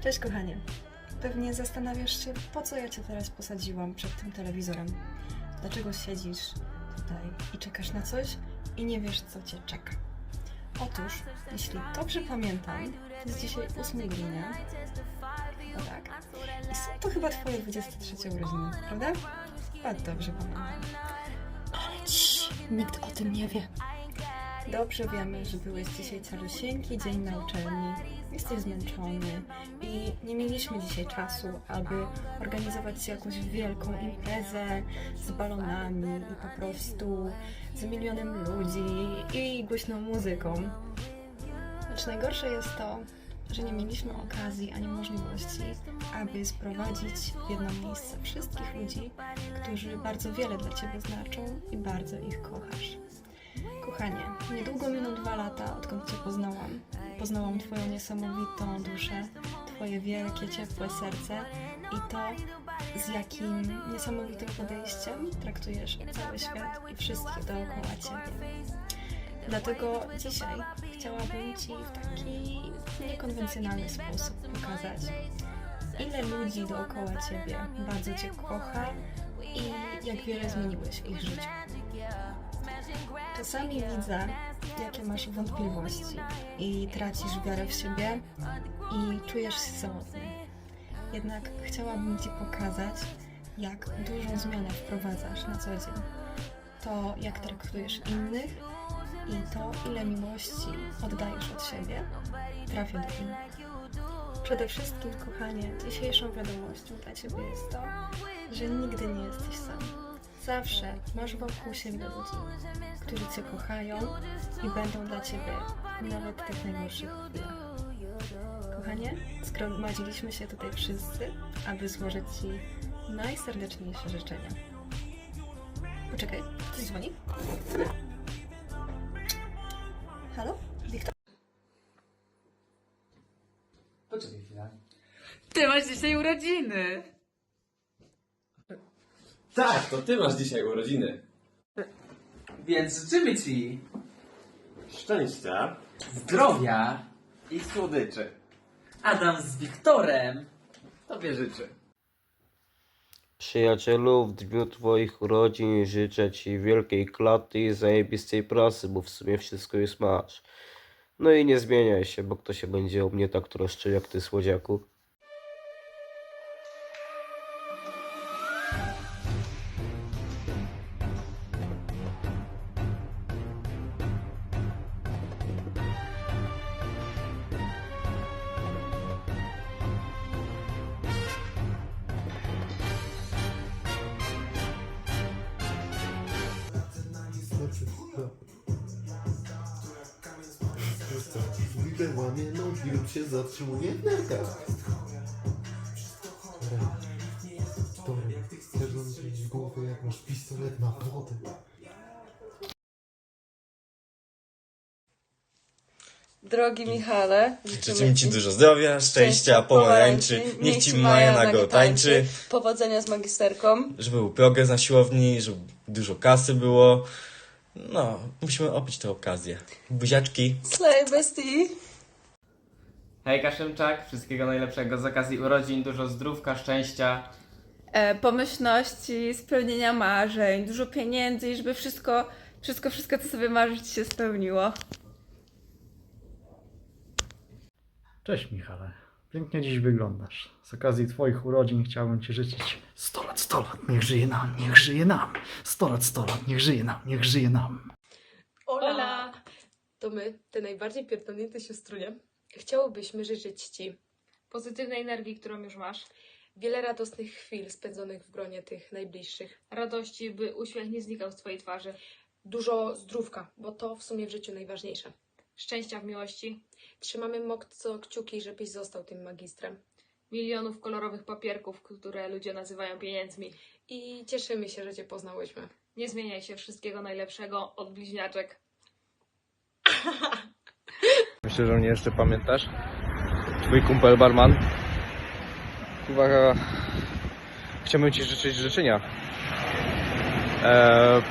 Cześć kochanie. Pewnie zastanawiasz się, po co ja cię teraz posadziłam przed tym telewizorem. Dlaczego siedzisz tutaj i czekasz na coś i nie wiesz, co cię czeka. Otóż, jeśli dobrze pamiętam, jest dzisiaj 8 grudnia. No tak. I są to chyba twoje 23 urodziny, prawda? Chyba dobrze pamiętam. Ale ci, nikt o tym nie wie. Dobrze wiemy, że byłeś dzisiaj calusieńki dzień na uczelni, jesteś zmęczony i nie mieliśmy dzisiaj czasu, aby organizować jakąś wielką imprezę z balonami i po prostu z milionem ludzi i głośną muzyką. Lecz najgorsze jest to, że nie mieliśmy okazji ani możliwości, aby sprowadzić w jedno miejsce wszystkich ludzi, którzy bardzo wiele dla Ciebie znaczą i bardzo ich kochasz. Kochanie, niedługo miną dwa lata, odkąd Cię poznałam. Poznałam Twoją niesamowitą duszę, Twoje wielkie, ciepłe serce i to, z jakim niesamowitym podejściem traktujesz cały świat i wszystkich dookoła Ciebie. Dlatego dzisiaj chciałabym Ci w taki niekonwencjonalny sposób pokazać, ile ludzi dookoła Ciebie bardzo Cię kocha i jak wiele zmieniłeś w ich życiu. Czasami widzę, jakie masz wątpliwości i tracisz wiarę w siebie i czujesz się samotny. Jednak chciałabym Ci pokazać, jak dużą zmianę wprowadzasz na co dzień. To, jak traktujesz innych i to, ile miłości oddajesz od siebie, trafia do innych. Przede wszystkim, kochanie, dzisiejszą wiadomością dla Ciebie jest to, że nigdy nie jesteś sam. Zawsze masz wokół siebie ludzi, którzy Cię kochają i będą dla Ciebie nawet w tych najgorszych chwilach. Kochanie, zgromadziliśmy się tutaj wszyscy, aby złożyć Ci najserdeczniejsze życzenia. Poczekaj, ktoś dzwoni? Halo? Wiktor? Poczekaj chwilę. Ty masz dzisiaj urodziny. Tak, to ty masz dzisiaj urodziny. Więc życzymy ci Szczęścia. zdrowia I słodyczy. Adam z Wiktorem tobie życzy. Przyjacielu, w dniu Twoich urodzin życzę Ci wielkiej klaty i zajebistej pracy, bo w sumie wszystko już masz. No i nie zmieniaj się, bo kto się będzie o mnie tak troszczył jak Ty, słodziaku. Zwykle łamie nogi lub się zatrzymuje w nerkach. Tory, chcesz zrobić w głowę jak masz pistolet na wodę. Drogi Michale, Życzymy Ci dużo zdrowia, szczęścia, pomarańczy, niech Ci Maja nago tańczy, Powodzenia z magisterką. żeby był progres na siłowni, żeby dużo kasy było. No, musimy opić tę okazję. Buziaczki. Slay bestie! Hejka Szymczak, wszystkiego najlepszego z okazji urodzin, dużo zdrówka, szczęścia. E, pomyślności, spełnienia marzeń, dużo pieniędzy i żeby wszystko, wszystko, wszystko co sobie marzysz ci się spełniło. Cześć Michale, pięknie dziś wyglądasz. Z okazji Twoich urodzin chciałbym Ci życzyć 100 lat, 100 lat, niech żyje nam, niech żyje nam. 100 lat, 100 lat, niech żyje nam, niech żyje nam. Ola! To my, te najbardziej pierdolnięte siostrunie, chciałybyśmy życzyć Ci pozytywnej energii, którą już masz, wiele radosnych chwil spędzonych w gronie tych najbliższych, radości, by uśmiech nie znikał z Twojej twarzy, dużo zdrówka, bo to w sumie w życiu najważniejsze. Szczęścia w miłości, Trzymamy mocno kciuki, żebyś został tym magistrem. milionów kolorowych papierków, które ludzie nazywają pieniędzmi. I cieszymy się, że Cię poznałyśmy. Nie zmieniaj się, wszystkiego najlepszego od bliźniaczek. Myślę, że mnie jeszcze pamiętasz. Twój kumpel barman. Uwaga. Chciałbym Ci życzyć życzenia. Eee,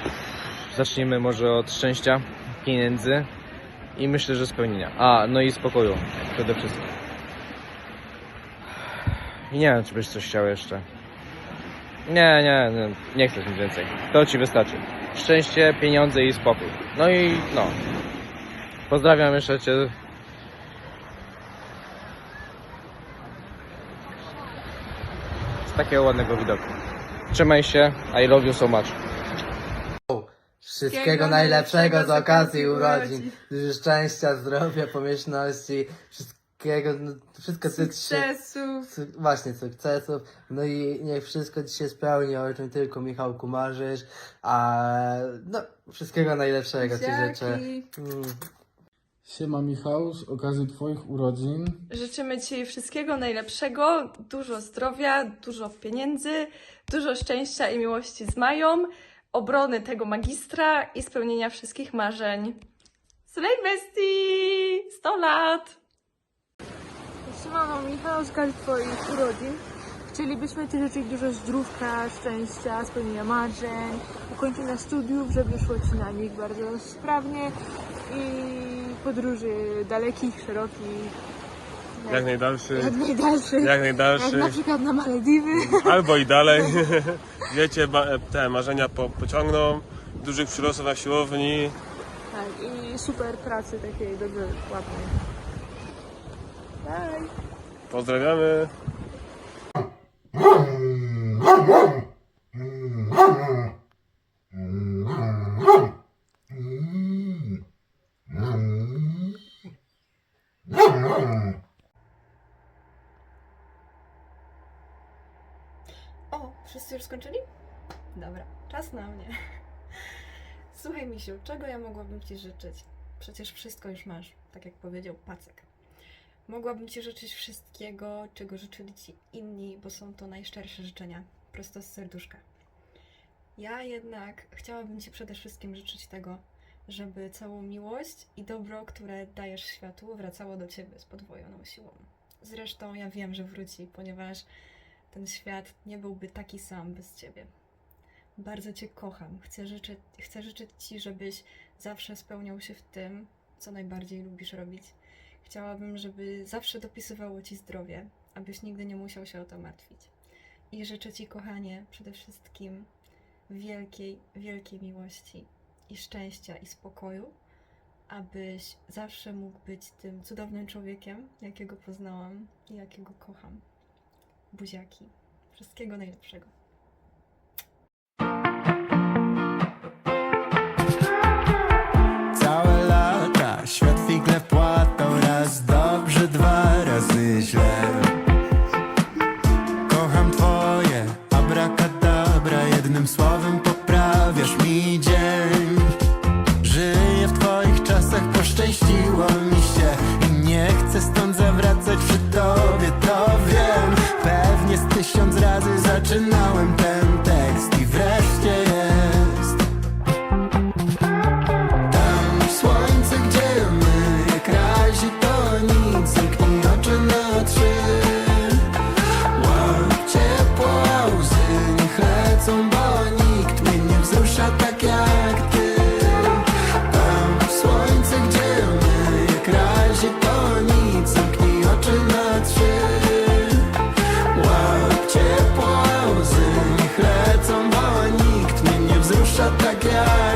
zacznijmy może od szczęścia, pieniędzy i myślę, że spełnienia. A, no i spokoju przede wszystkim. I nie wiem, czy byś coś chciał jeszcze. Nie, nie, nie, nie chcesz nic więcej. To ci wystarczy. Szczęście, pieniądze i spokój. No i no. Pozdrawiam jeszcze cię. Z takiego ładnego widoku. Trzymaj się. I love you so much. Wszystkiego najlepszego z okazji urodzin. Dużo szczęścia, zdrowia, pomyślności, wszystkiego, no, wszystko co ci się... Sukcesów. Su- Właśnie, sukcesów. No i niech wszystko ci się spełni, o czym tylko Michałku marzysz. A no, wszystkiego najlepszego ci życzę. Mm. Siema Michał, z okazji twoich urodzin Życzymy Ci wszystkiego najlepszego, dużo zdrowia, dużo pieniędzy, dużo szczęścia i miłości z Mają, obrony tego magistra i spełnienia wszystkich marzeń. Slay Bestie! 100 lat! Siemano Michał, z okazji Twoich urodzin chcielibyśmy Ci życzyć dużo zdrówka, szczęścia, spełnienia marzeń, ukończenia studiów, żeby szło Ci na nich bardzo sprawnie i podróży dalekich, szerokich. Jak najdalszy, Jak najdalszych. jak najdalszy, Jak na przykład na Malediwy. albo i dalej. Wiecie, te marzenia pociągną, dużych przyrostów na siłowni. Tak, i super pracy takiej dobrze, ładnej. Bye! Pozdrawiamy. O, wszyscy już skończyli? Dobra, czas na mnie. Słuchaj, Misiu, czego ja mogłabym Ci życzyć? Przecież wszystko już masz, tak jak powiedział Pacek. Mogłabym Ci życzyć wszystkiego, czego życzyli Ci inni, bo są to najszczersze życzenia, prosto z serduszka. Ja jednak chciałabym Ci przede wszystkim życzyć tego, żeby całą miłość i dobro, które dajesz światu, wracało do Ciebie z podwojoną siłą. Zresztą ja wiem, że wróci, ponieważ ten świat nie byłby taki sam bez ciebie. Bardzo cię kocham. Chcę życzyć, chcę życzyć ci, żebyś zawsze spełniał się w tym, co najbardziej lubisz robić. Chciałabym, żeby zawsze dopisywało ci zdrowie, abyś nigdy nie musiał się o to martwić. I życzę ci, kochanie, przede wszystkim wielkiej, wielkiej miłości i szczęścia i spokoju, abyś zawsze mógł być tym cudownym człowiekiem, jakiego poznałam i jakiego kocham buziaki. Wszystkiego najlepszego. Yeah.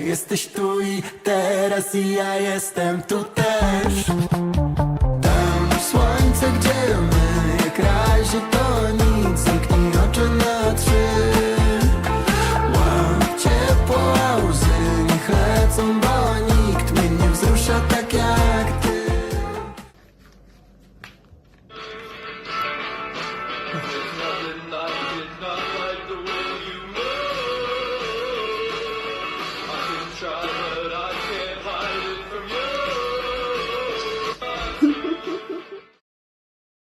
Jesteś tu i teraz i ja jestem tu też.